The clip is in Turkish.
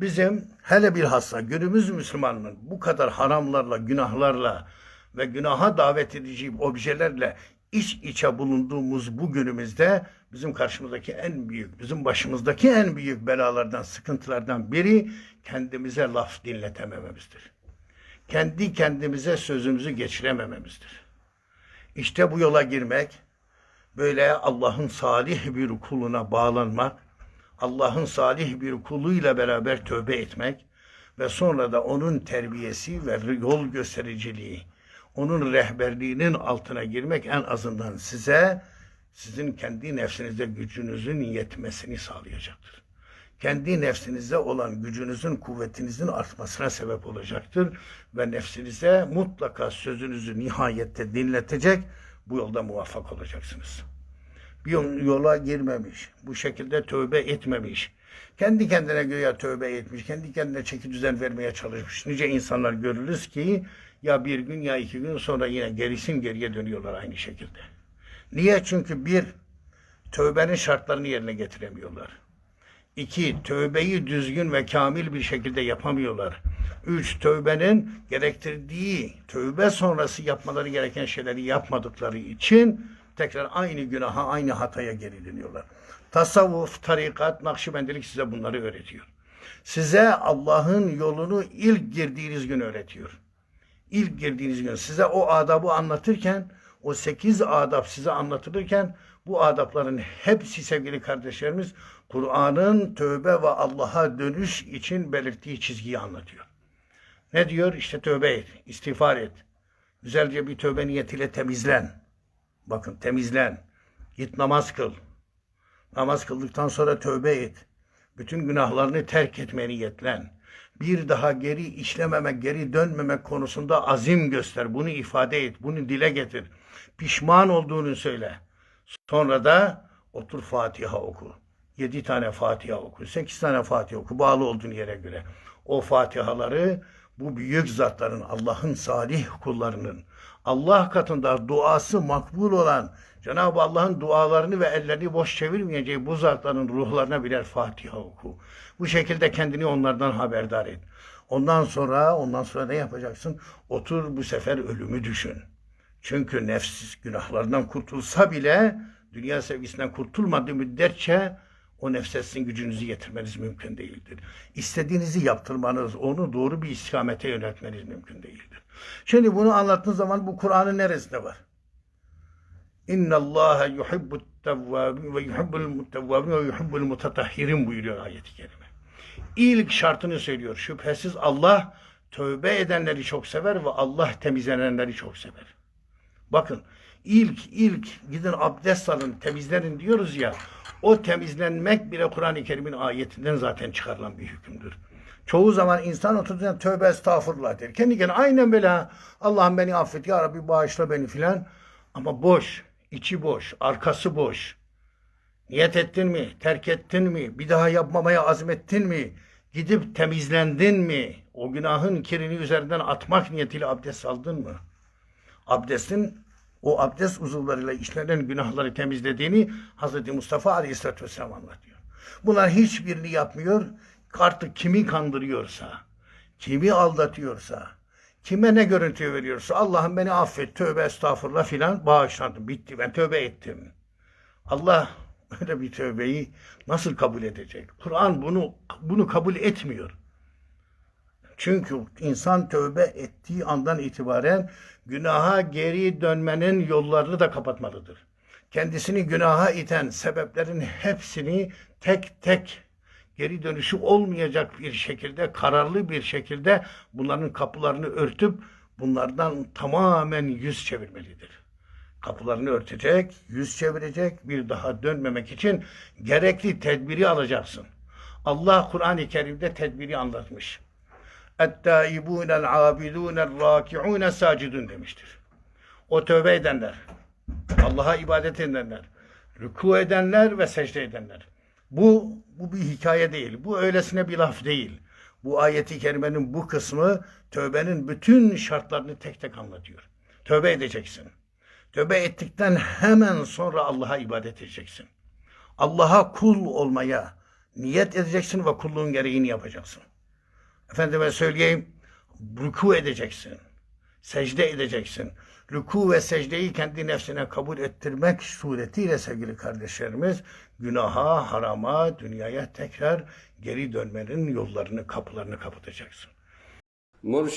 Bizim hele bilhassa günümüz Müslümanının bu kadar haramlarla, günahlarla ve günaha davet edici objelerle iç içe bulunduğumuz bu günümüzde bizim karşımızdaki en büyük, bizim başımızdaki en büyük belalardan, sıkıntılardan biri kendimize laf dinletemememizdir. Kendi kendimize sözümüzü geçiremememizdir. İşte bu yola girmek, böyle Allah'ın salih bir kuluna bağlanmak, Allah'ın salih bir kuluyla beraber tövbe etmek ve sonra da onun terbiyesi ve yol göstericiliği, onun rehberliğinin altına girmek en azından size sizin kendi nefsinizde gücünüzün yetmesini sağlayacaktır. Kendi nefsinizde olan gücünüzün, kuvvetinizin artmasına sebep olacaktır ve nefsinize mutlaka sözünüzü nihayette dinletecek, bu yolda muvaffak olacaksınız yola girmemiş, bu şekilde tövbe etmemiş, kendi kendine göğe tövbe etmiş, kendi kendine çeki düzen vermeye çalışmış. Nice insanlar görürüz ki ya bir gün ya iki gün sonra yine gerisin geriye dönüyorlar aynı şekilde. Niye? Çünkü bir, tövbenin şartlarını yerine getiremiyorlar. İki, tövbeyi düzgün ve kamil bir şekilde yapamıyorlar. Üç, tövbenin gerektirdiği, tövbe sonrası yapmaları gereken şeyleri yapmadıkları için tekrar aynı günaha, aynı hataya geri dönüyorlar. Tasavvuf, tarikat, nakşibendilik size bunları öğretiyor. Size Allah'ın yolunu ilk girdiğiniz gün öğretiyor. İlk girdiğiniz gün size o adabı anlatırken, o sekiz adab size anlatılırken bu adapların hepsi sevgili kardeşlerimiz Kur'an'ın tövbe ve Allah'a dönüş için belirttiği çizgiyi anlatıyor. Ne diyor? İşte tövbe et, istiğfar et. Güzelce bir tövbe niyetiyle temizlen. Bakın temizlen. Git namaz kıl. Namaz kıldıktan sonra tövbe et. Bütün günahlarını terk etmeye niyetlen. Bir daha geri işlememek, geri dönmemek konusunda azim göster. Bunu ifade et, bunu dile getir. Pişman olduğunu söyle. Sonra da otur Fatiha oku. Yedi tane Fatiha oku. Sekiz tane Fatiha oku. Bağlı olduğun yere göre. O Fatihaları bu büyük zatların, Allah'ın salih kullarının, Allah katında duası makbul olan, Cenab-ı Allah'ın dualarını ve ellerini boş çevirmeyeceği bu zatların ruhlarına birer Fatiha oku. Bu şekilde kendini onlardan haberdar et. Ondan sonra, ondan sonra ne yapacaksın? Otur bu sefer ölümü düşün. Çünkü nefs günahlardan kurtulsa bile dünya sevgisinden kurtulmadığı müddetçe o nefse sizin gücünüzü getirmeniz mümkün değildir. İstediğinizi yaptırmanız, onu doğru bir istikamete yöneltmeniz mümkün değildir. Şimdi bunu anlattığın zaman bu Kur'an'ın neresinde var? İnna Allah yuhibbut tevvabin ve yuhibbul mutevvabin ve yuhibbul mutatahhirin buyuruyor ayeti kerime. İlk şartını söylüyor. Şüphesiz Allah tövbe edenleri çok sever ve Allah temizlenenleri çok sever. Bakın ilk ilk gidin abdest alın temizlenin diyoruz ya o temizlenmek bile Kur'an-ı Kerim'in ayetinden zaten çıkarılan bir hükümdür. Çoğu zaman insan oturduğunda tövbe estağfurullah der. Kendi kendine aynen böyle. Allah'ım beni affet ya Rabbi bağışla beni filan. Ama boş, içi boş, arkası boş. Niyet ettin mi? Terk ettin mi? Bir daha yapmamaya azmettin mi? Gidip temizlendin mi? O günahın kirini üzerinden atmak niyetiyle abdest aldın mı? Abdestin o abdest uzuvlarıyla işlenen günahları temizlediğini Hz. Mustafa Aleyhisselatü Vesselam anlatıyor. Bunlar hiçbirini yapmıyor. Artık kimi kandırıyorsa, kimi aldatıyorsa, kime ne görüntü veriyorsa Allah'ım beni affet, tövbe estağfurullah filan bağışlandım. Bitti ben tövbe ettim. Allah öyle bir tövbeyi nasıl kabul edecek? Kur'an bunu bunu kabul etmiyor. Çünkü insan tövbe ettiği andan itibaren günaha geri dönmenin yollarını da kapatmalıdır. Kendisini günaha iten sebeplerin hepsini tek tek geri dönüşü olmayacak bir şekilde, kararlı bir şekilde bunların kapılarını örtüp bunlardan tamamen yüz çevirmelidir. Kapılarını örtecek, yüz çevirecek, bir daha dönmemek için gerekli tedbiri alacaksın. Allah Kur'an-ı Kerim'de tedbiri anlatmış. اَتَّائِبُونَ الْعَابِدُونَ الرَّاكِعُونَ sacidun demiştir. O tövbe edenler, Allah'a ibadet edenler, rüku edenler ve secde edenler. Bu, bu bir hikaye değil. Bu öylesine bir laf değil. Bu ayeti kerimenin bu kısmı tövbenin bütün şartlarını tek tek anlatıyor. Tövbe edeceksin. Tövbe ettikten hemen sonra Allah'a ibadet edeceksin. Allah'a kul olmaya, Niyet edeceksin ve kulluğun gereğini yapacaksın. Efendime söyleyeyim, ruku edeceksin. Secde edeceksin. Ruku ve secdeyi kendi nefsine kabul ettirmek suretiyle sevgili kardeşlerimiz, günaha, harama, dünyaya tekrar geri dönmenin yollarını, kapılarını kapatacaksın. Murşid